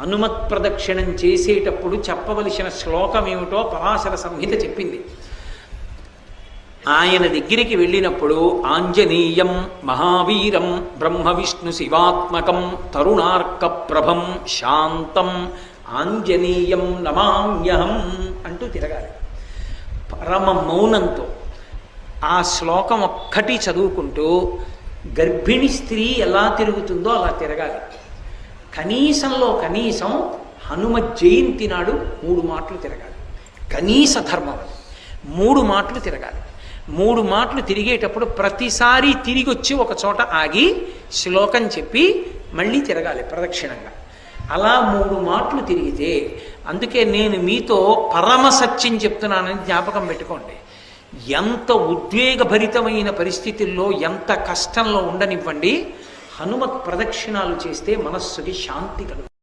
హనుమత్ ప్రదక్షిణం చేసేటప్పుడు చెప్పవలసిన శ్లోకం ఏమిటో పరాశర సంహిత చెప్పింది. ఆయన దగ్గరికి వెళ్ళినప్పుడు ఆంజనేయం మహావీరం బ్రహ్మ విష్ణు శివాత్మకం తరుణార్క ప్రభం శాంతం ఆంజనేయం నమామ్యహం అంటూ తిరగాలి. పరమ మౌనంతో ఆ శ్లోకం ఒక్కటి చదువుకుంటూ గర్భిణి స్త్రీ ఎలా తిరుగుతుందో అలా తిరగాలి. కనీసంలో కనీసం హనుమ జయంతి నాడు మూడు మాటలు తిరగాలి. కనీస ధర్మం అది మూడు మాటలు తిరగాలి. మూడు మాటలు తిరిగేటప్పుడు ప్రతిసారి తిరిగి వచ్చి ఒక చోట ఆగి శ్లోకం చెప్పి మళ్ళీ తిరగాలి ప్రదక్షిణంగా. అలా మూడు మాటలు తిరిగితే అందుకే నేను మీతో పరమ సత్యం చెప్తున్నానని జ్ఞాపకం పెట్టుకోండి. ఎంత ఉద్వేగభరితమైన పరిస్థితుల్లో ఎంత కష్టంలో ఉండనివ్వండి. హనుమత్ ప్రదక్షిణాలు చేస్తే మనస్సుకి శాంతి కలుగుతుంది.